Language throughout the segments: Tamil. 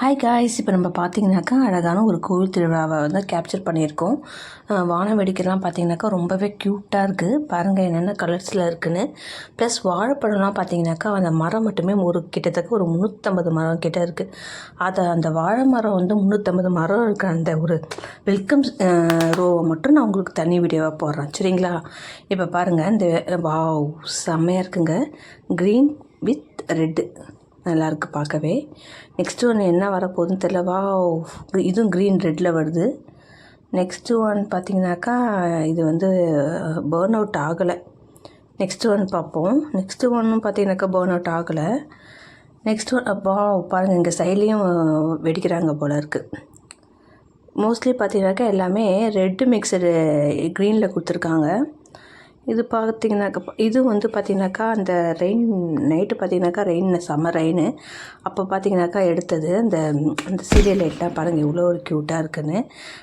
ஹாய் காய்ஸ் இப்போ நம்ம பார்த்தீங்கன்னாக்கா அழகான ஒரு கோவில் திருவிழாவை வந்து கேப்சர் பண்ணியிருக்கோம். வான வேடிக்கைலாம் பார்த்தீங்கன்னாக்கா ரொம்பவே க்யூட்டாக இருக்குது பாருங்கள் என்னென்ன கலர்ஸில் இருக்குதுன்னு ப்ளஸ் வாழைப்பழம்லாம் பார்த்தீங்கன்னாக்கா அந்த மரம் மட்டுமே ஒரு கிட்டத்தட்ட ஒரு முந்நூற்றம்பது மரம் கிட்ட இருக்குது அதை அந்த வாழை மரம் வந்து முந்நூற்றம்பது மரம் இருக்கிற அந்த ஒரு வெல்கம் ரோவை மட்டும் நான் உங்களுக்கு தனி வீடியோவாக போடுறேன். சரிங்களா? இப்போ பாருங்கள் இந்த வாவ் செம்மையாக இருக்குங்க. க்ரீன் வித் ரெட்டு நல்லாயிருக்கு பார்க்கவே. நெக்ஸ்ட் ஒன்று என்ன வரப்போகுதுன்னு தெரியல. வா இதுவும் க்ரீன் ரெட்டில் வருது. நெக்ஸ்ட்டு ஒன் பார்த்திங்கனாக்கா இது வந்து பேர்ன் அவுட் ஆகலை. நெக்ஸ்ட் ஒன் பார்ப்போம். நெக்ஸ்ட்டு ஒன்றும் பார்த்தீங்கன்னாக்கா பேர்ன் அவுட் ஆகலை. நெக்ஸ்ட் ஒன் அப்பா பாருங்கள் இங்கே சைட்லேயும் வெடிக்கிறாங்க போல இருக்குது மோஸ்ட்லி பார்த்தீங்கன்னாக்கா எல்லாமே ரெட்டு மிக்சடு க்ரீனில் கொடுத்துருக்காங்க. இது பார்த்தீங்கன்னாக்கா இது வந்து பார்த்திங்கனாக்கா அந்த ரெயின் நைட்டு பார்த்தீங்கன்னாக்கா ரெயின் செம்ம ரெயின் அப்போ பார்த்தீங்கன்னாக்கா எடுத்தது அந்த அந்த சீரியல் லைட்லாம் பாருங்கள் இவ்வளோ ஒரு க்யூட்டாக இருக்குன்னு.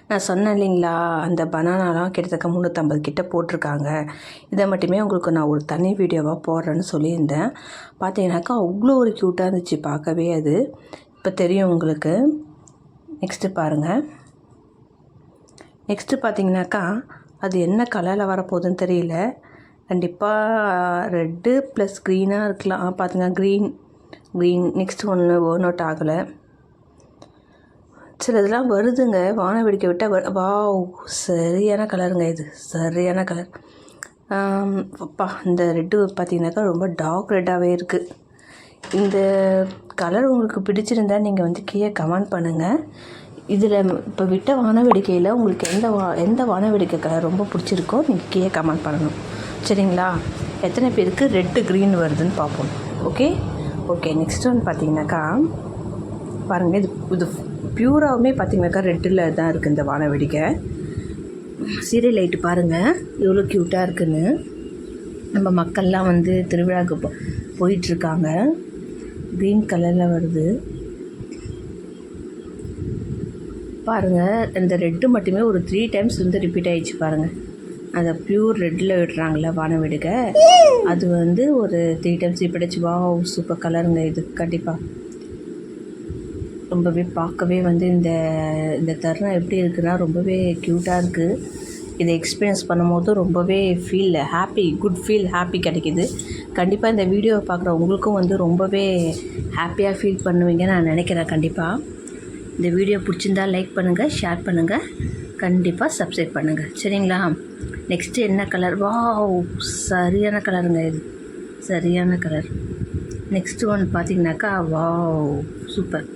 நான் சொன்னேன் இல்லைங்களா அந்த பனானாலாம் கிட்டத்தட்ட முந்நூற்றம்பது கிட்ட போட்டிருக்காங்க. இதை மட்டுமே உங்களுக்கு நான் ஒரு தனி வீடியோவாக போடுறேன்னு சொல்லியிருந்தேன். பார்த்திங்கனாக்கா அவ்வளோ ஒரு க்யூட்டாக இருந்துச்சு பார்க்கவே அது. இப்போ தெரியும் உங்களுக்கு. நெக்ஸ்ட்டு பாருங்கள் நெக்ஸ்ட்டு பார்த்தீங்கன்னாக்கா அது என்ன கலரில் வரப்போகுதுன்னு தெரியல. கண்டிப்பாக ரெட்டு ப்ளஸ் க்ரீனாக இருக்கலாம். பார்த்துங்க க்ரீன் க்ரீன் நெக்ஸ்ட் ஒன்று ஒர்ன் அவுட் ஆகலை. சில இதெல்லாம் வருதுங்க. வான வெடிக்க விட்டால் வா வாவ் சரியான கலருங்க இது. சரியான கலர் அப்பா இந்த ரெட்டு பார்த்தீங்கன்னாக்கா ரொம்ப டார்க் ரெட்டாகவே இருக்குது இந்த கலர் உங்களுக்கு பிடிச்சிருந்தா நீங்கள் வந்து கீழே கமெண்ட் பண்ணுங்கள் இதில் இப்போ விட்ட வானவேடிக்கையில் உங்களுக்கு எந்த வா எந்த வானவேடிக்கை கலர் ரொம்ப பிடிச்சிருக்கோ நீங்கள் கீழே கமெண்ட் பண்ணணும். சரிங்களா? எத்தனை பேருக்கு ரெட்டு க்ரீன் வருதுன்னு பார்ப்போம். ஓகே ஓகே நெக்ஸ்ட் ஒன் பார்த்தீங்கன்னாக்கா பாருங்கள் இது இது பியூராகவுமே பார்த்தீங்கன்னாக்கா ரெட்டில் தான் இருக்குது இந்த வானவேடிக்கை. சீரியல் லைட்டு பாருங்கள் எவ்வளோ க்யூட்டாக இருக்குன்னு. நம்ம மக்கள்லாம் வந்து திருவிழாவுக்கு போ போயிட்டுருக்காங்க க்ரீன் கலரில் வருது. பாருங்கள் இந்த ரெட்டு மட்டுமே ஒரு த்ரீ டைம்ஸ் வந்து ரிப்பீட் ஆகிடுச்சு பாருங்கள் அந்த ப்யூர் ரெட்டில் விடுறாங்களே வானம் வேடிக்கை அது வந்து ஒரு த்ரீ டைம்ஸ் ரிப்பீட் ஆச்சு வா சூப்பர் கலருங்க இது கண்டிப்பாக ரொம்பவே பார்க்கவே வந்து இந்த இந்த தருணம் எப்படி இருக்குன்னா ரொம்பவே க்யூட்டாக இருக்குது இதை எக்ஸ்பீரியன்ஸ் பண்ணும்போது ரொம்பவே feel happy good feel happy கிடைக்கிது. கண்டிப்பாக இந்த வீடியோவை பார்க்குற உங்களுக்கும் வந்து ரொம்பவே ஹாப்பியாக ஃபீல் பண்ணுவீங்கன்னு நான் நினைக்கிறேன் கண்டிப்பாக இந்த வீடியோ பிடிச்சிருந்தா லைக் பண்ணுங்கள் ஷேர் பண்ணுங்கள் கண்டிப்பாக சப்ஸ்கிரைப் பண்ணுங்கள் சரிங்களா? நெக்ஸ்ட்டு என்ன கலர் வாவ் சரியான கலருங்க இது. சரியான கலர் நெக்ஸ்ட்டு ஒன் பார்த்தீங்கன்னாக்கா வாவ் சூப்பர்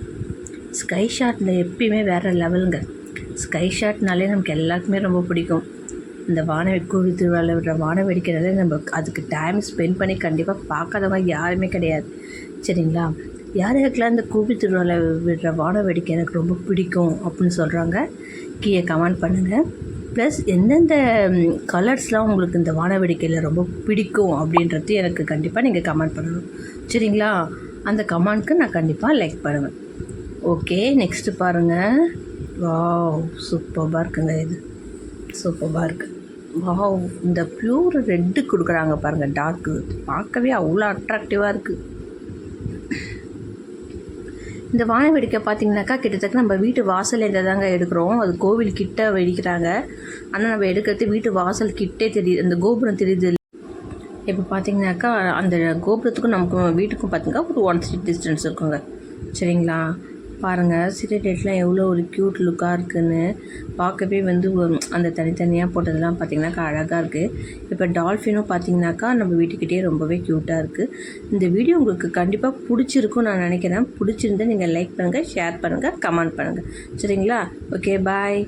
ஸ்கை ஷாட்டில் எப்பயுமே வேறு லெவலுங்க ஸ்கை ஷாட்னாலே நமக்கு எல்லாருக்குமே ரொம்ப பிடிக்கும். இந்த வான கோவி திருவிழாவில் விடுற வான வெடிக்கிறதே நம்ம அதுக்கு டைம் ஸ்பெண்ட் பண்ணி கண்டிப்பாக பார்க்காதவங்க யாருமே கிடையாது. சரிங்களா? யார் யாருக்கெல்லாம் இந்த கோவில் திருவிழாவில் விடுற வான வேடிக்கை எனக்கு ரொம்ப பிடிக்கும் அப்படின்னு சொல்கிறாங்க கீழே கமெண்ட் பண்ணுங்கள் ப்ளஸ் எந்தெந்த கலர்ஸ்லாம் உங்களுக்கு இந்த வான வேடிக்கையில் ரொம்ப பிடிக்கும் அப்படின்றது எனக்கு கண்டிப்பாக நீங்கள் கமெண்ட் பண்ணணும். சரிங்களா? அந்த கமெண்ட்க்கு நான் கண்டிப்பாக லைக் பண்ணுவேன். ஓகே நெக்ஸ்ட்டு பாருங்கள் வாவ் சூப்பராக இருக்குங்க இது. சூப்பராக இருக்குது வாவ் இந்த ப்யூர் ரெட்டு கொடுக்குறாங்க பாருங்கள் டார்க்கு பார்க்கவே அவ்வளோ அட்ராக்டிவாக இருக்குது இந்த வான வேடிக்கை பார்த்தீங்கன்னாக்கா கிட்டத்தட்ட நம்ம வீட்டு வாசல்லேருந்து தாங்க எடுக்கிறோம். அது கோவில் கிட்ட வெடிக்கிறாங்க. ஆனால் நம்ம எடுக்கிறது வீட்டு வாசல் கிட்டே தெரியுது. அந்த கோபுரம் தெரியுது. இப்போ பார்த்தீங்கன்னாக்கா அந்த கோபுரத்துக்கும் நமக்கு வீட்டுக்கும் பார்த்தீங்கன்னா ஒரு ஒன் ஸ்ட்ரீட் டிஸ்டன்ஸ் இருக்குங்க. சரிங்களா? பாருங்கள் சிரிடேட்லாம் எவ்வளோ ஒரு க்யூட் லுக்காக இருக்குதுன்னு பார்க்கவே வந்து ஒரு- அந்த தனித்தனியாக போட்டதெல்லாம் பார்த்தீங்கன்னாக்கா அழகாக இருக்குது இப்போ டால்ஃபினும் பார்த்திங்கனாக்கா நம்ம வீட்டுக்கிட்டே ரொம்பவே க்யூட்டாக இருக்குது இந்த வீடியோ உங்களுக்கு கண்டிப்பாக பிடிச்சிருக்கும் நான் நினைக்கிறேன். பிடிச்சிருந்தால் நீங்கள் லைக் பண்ணுங்கள் ஷேர் பண்ணுங்கள் கமெண்ட் பண்ணுங்கள் சரிங்களா? Okay bye